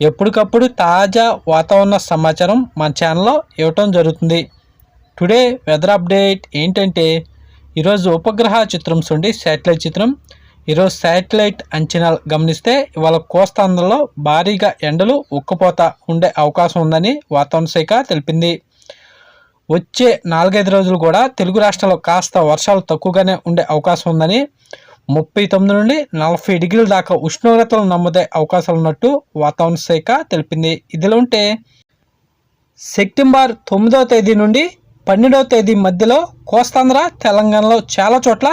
ఎప్పటికప్పుడు తాజా వాతావరణ సమాచారం మన ఛానల్లో ఇవ్వటం జరుగుతుంది. టుడే వెదర్ అప్డేట్ ఏంటంటే ఈరోజు ఉపగ్రహ చిత్రం చూడండి శాటిలైట్ చిత్రం. ఈరోజు శాటిలైట్ అంచనాలు గమనిస్తే ఇవాళ కోస్తాంధ్రలో భారీగా ఎండలు ఉక్కపోత ఉండే అవకాశం ఉందని వాతావరణ శాఖ తెలిపింది. వచ్చే నాలుగైదు రోజులు కూడా తెలుగు రాష్ట్రాల్లో కాస్త వర్షాలు తక్కువగానే ఉండే అవకాశం ఉందని ముప్పై తొమ్మిది నుండి నలభై డిగ్రీల దాకా ఉష్ణోగ్రతలు నమ్మదే అవకాశాలు ఉన్నట్టు వాతావరణ శాఖ తెలిపింది. ఇదిలో ఉంటే సెప్టెంబర్ తొమ్మిదవ తేదీ నుండి పన్నెండవ తేదీ మధ్యలో కోస్తాంధ్ర తెలంగాణలో చాలా చోట్ల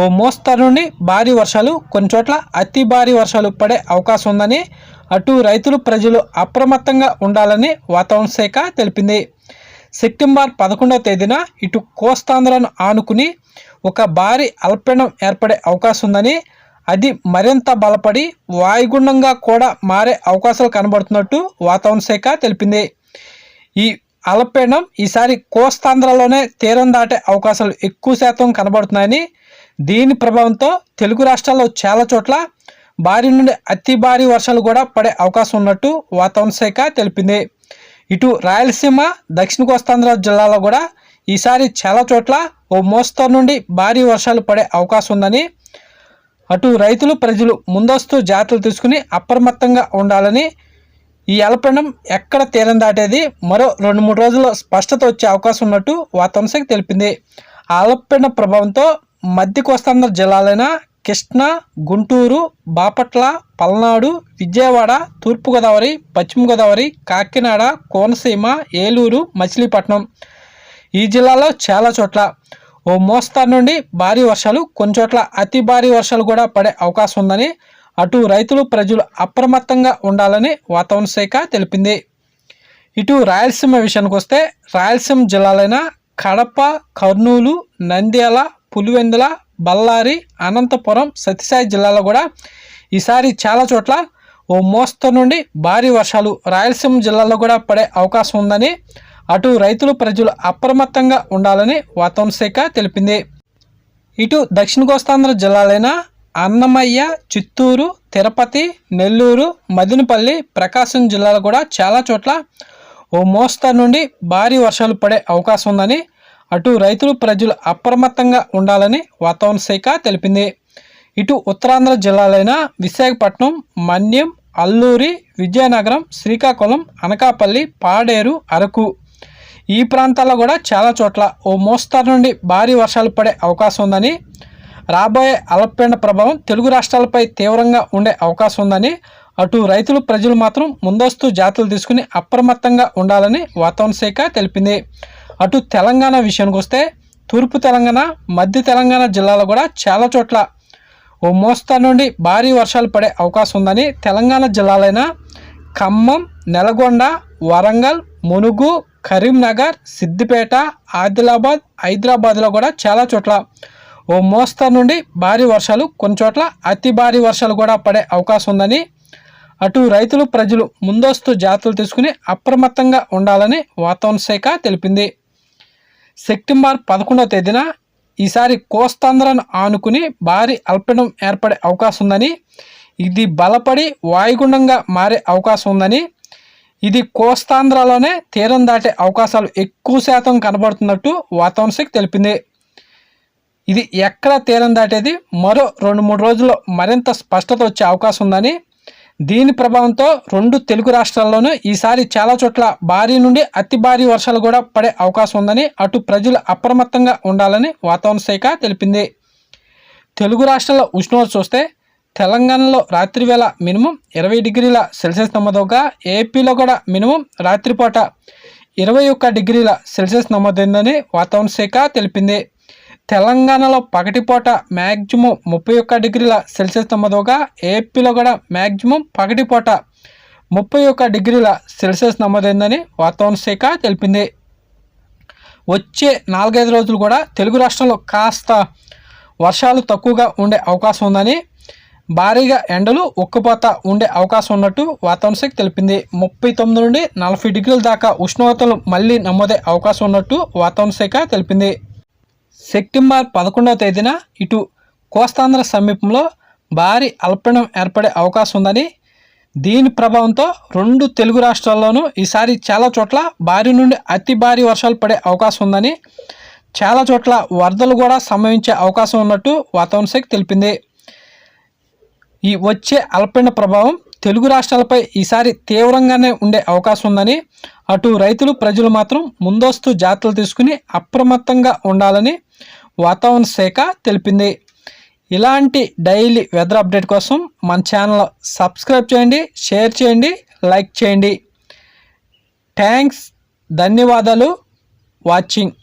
ఓ మోస్తరు నుండి భారీ వర్షాలు కొన్ని చోట్ల అతి భారీ వర్షాలు పడే అవకాశం ఉందని అటు రైతులు ప్రజలు అప్రమత్తంగా ఉండాలని వాతావరణ శాఖ తెలిపింది. సెప్టెంబర్ పదకొండవ తేదీన ఇటు కోస్తాంధ్రను ఆనుకుని ఒక భారీ అల్పీడం ఏర్పడే అవకాశం ఉందని అది మరింత బలపడి వాయుగుండంగా కూడా మారే అవకాశాలు కనబడుతున్నట్టు వాతావరణ శాఖ తెలిపింది. ఈ అల్పపీడనం ఈసారి కోస్తాంధ్రలోనే తీరం దాటే అవకాశాలు ఎక్కువ శాతం కనబడుతున్నాయని దీని ప్రభావంతో తెలుగు రాష్ట్రాల్లో చాలా చోట్ల భారీ నుండి అతి భారీ వర్షాలు కూడా పడే అవకాశం ఉన్నట్టు వాతావరణ శాఖ తెలిపింది. ఇటు రాయలసీమ దక్షిణ కోస్తాంధ్ర జిల్లాలో కూడా ఈసారి చాలా చోట్ల ఓ మోస్తరు నుండి భారీ వర్షాలు పడే అవకాశం ఉందని అటు రైతులు ప్రజలు ముందస్తు జాగ్రత్తలు తీసుకుని అప్రమత్తంగా ఉండాలని ఈ అల్పపీడనం ఎక్కడ తీరం దాటేది మరో రెండు మూడు రోజుల్లో స్పష్టత వచ్చే అవకాశం ఉన్నట్టు వాతావరణ శాఖ తెలిపింది. ఆ అల్పపీడన ప్రభావంతో మధ్య కోస్తాంధ్ర జిల్లాలైన కృష్ణా గుంటూరు బాపట్ల పల్నాడు విజయవాడ తూర్పుగోదావరి పశ్చిమ గోదావరి కాకినాడ కోనసీమ ఏలూరు మచిలీపట్నం ఈ జిల్లాలో చాలా చోట్ల ఓ మోస్తారు నుండి భారీ వర్షాలు కొన్ని చోట్ల అతి భారీ వర్షాలు కూడా పడే అవకాశం ఉందని అటు రైతులు ప్రజలు అప్రమత్తంగా ఉండాలని వాతావరణ శాఖ తెలిపింది. ఇటు రాయలసీమ విషయానికి వస్తే రాయలసీమ జిల్లాలైన కడప కర్నూలు నంద్యాల పులివెందుల బళ్ళారి అనంతపురం సత్యసాయి జిల్లాలో కూడా ఈసారి చాలా చోట్ల ఓ మోస్తరు నుండి భారీ వర్షాలు రాయలసీమ జిల్లాలో కూడా పడే అవకాశం ఉందని అటు రైతులు ప్రజలు అప్రమత్తంగా ఉండాలని వాతావరణ శాఖ తెలిపింది. ఇటు దక్షిణ కోస్తాంధ్ర జిల్లాలైన అన్నమయ్య చిత్తూరు తిరుపతి నెల్లూరు మదినపల్లి ప్రకాశం జిల్లాలో కూడా చాలా చోట్ల ఓ మోస్తరు నుండి భారీ వర్షాలు పడే అవకాశం ఉందని అటు రైతులు ప్రజలు అప్రమత్తంగా ఉండాలని వాతావరణ శాఖ తెలిపింది. ఇటు ఉత్తరాంధ్ర జిల్లాలైన విశాఖపట్నం మన్యం అల్లూరి విజయనగరం శ్రీకాకుళం అనకాపల్లి పాడేరు అరకు ఈ ప్రాంతాల్లో కూడా చాలా చోట్ల ఓ మోస్తారు నుండి భారీ వర్షాలు పడే అవకాశం ఉందని రాబోయే అల్పపీడన ప్రభావం తెలుగు రాష్ట్రాలపై తీవ్రంగా ఉండే అవకాశం ఉందని అటు రైతులు ప్రజలు మాత్రం ముందస్తు జాతులు తీసుకుని అప్రమత్తంగా ఉండాలని వాతావరణ శాఖ తెలిపింది. అటు తెలంగాణ విషయానికి వస్తే తూర్పు తెలంగాణ మధ్య తెలంగాణ జిల్లాలో కూడా చాలా చోట్ల ఓ మోస్తారు నుండి భారీ వర్షాలు పడే అవకాశం ఉందని తెలంగాణ జిల్లాలైన ఖమ్మం నెలగొండ వరంగల్ మునుగు కరీంనగర్ సిద్దిపేట ఆదిలాబాద్ హైదరాబాద్లో కూడా చాలా చోట్ల ఓ మోస్తరు నుండి భారీ వర్షాలు కొన్ని చోట్ల అతి భారీ వర్షాలు కూడా పడే అవకాశం ఉందని అటు రైతులు ప్రజలు ముందస్తు జాతులు తీసుకుని అప్రమత్తంగా ఉండాలని వాతావరణ శాఖ తెలిపింది. సెప్టెంబర్ పదకొండవ తేదీన ఈసారి కోస్తాంధ్రను ఆనుకుని భారీ అల్పడం ఏర్పడే అవకాశం ఉందని ఇది బలపడి వాయుగుండంగా మారే అవకాశం ఉందని ఇది కోస్తాంధ్రలోనే తీరం దాటే అవకాశాలు ఎక్కువ శాతం కనబడుతున్నట్టు వాతావరణ శాఖ తెలిపింది. ఇది ఎక్కడ తీరం దాటేది? మరో రెండు మూడు రోజుల్లో మరింత స్పష్టత వచ్చే అవకాశం ఉందని దీని ప్రభావంతో రెండు తెలుగు రాష్ట్రాల్లోనూ ఈసారి చాలా చోట్ల భారీ నుండి అతి భారీ వర్షాలు కూడా పడే అవకాశం ఉందని అటు ప్రజలు అప్రమత్తంగా ఉండాలని వాతావరణ శాఖ తెలిపింది. తెలుగు రాష్ట్రాల ఉష్ణోగ్రత చూస్తే తెలంగాణలో రాత్రి వేళ మినిమం ఇరవై డిగ్రీల సెల్సియస్ నమోదవగా ఏపీలో కూడా మినిమం రాత్రిపూట ఇరవై ఒక్క డిగ్రీల సెల్సియస్ నమోదైందని వాతావరణ శాఖ తెలిపింది. తెలంగాణలో పగటిపూట మ్యాక్సిమం ముప్పై ఒక్క డిగ్రీల సెల్సియస్ నమోదవగా ఏపీలో కూడా మ్యాక్సిమం పగటిపూట ముప్పై ఒక్క డిగ్రీల సెల్సియస్ నమోదైందని వాతావరణ శాఖ తెలిపింది. వచ్చే నాలుగైదు రోజులు కూడా తెలుగు రాష్ట్రంలో కాస్త వర్షాలు తక్కువగా ఉండే అవకాశం ఉందని భారీగా ఎండలు ఉక్కుపోత ఉండే అవకాశం ఉన్నట్టు వాతావరణ శాఖ తెలిపింది. ముప్పై తొమ్మిది నుండి నలభై డిగ్రీల దాకా ఉష్ణోగ్రతలు మళ్ళీ నమోదే అవకాశం ఉన్నట్టు వాతావరణ శాఖ తెలిపింది. సెప్టెంబర్ పదకొండవ తేదీన ఇటు కోస్తాంధ్ర సమీపంలో భారీ అల్పణం ఏర్పడే అవకాశం ఉందని దీని ప్రభావంతో రెండు తెలుగు రాష్ట్రాల్లోనూ ఈసారి చాలా చోట్ల భారీ నుండి అతి భారీ వర్షాలు పడే అవకాశం ఉందని చాలా చోట్ల వరదలు కూడా సంభవించే అవకాశం ఉన్నట్టు వాతావరణ శాఖ తెలిపింది. ఈ వచ్చే అల్పీడన ప్రభావం తెలుగు రాష్ట్రాలపై ఈసారి తీవ్రంగానే ఉండే అవకాశం ఉందని అటు రైతులు ప్రజలు మాత్రం ముందస్తు జాగ్రత్తలు తీసుకుని అప్రమత్తంగా ఉండాలని వాతావరణ శాఖ తెలిపింది. ఇలాంటి డైలీ వెదర్ అప్డేట్ కోసం మన ఛానల్ సబ్స్క్రైబ్ చేయండి షేర్ చేయండి లైక్ చేయండి. థ్యాంక్స్ ధన్యవాదాలు వాచింగ్.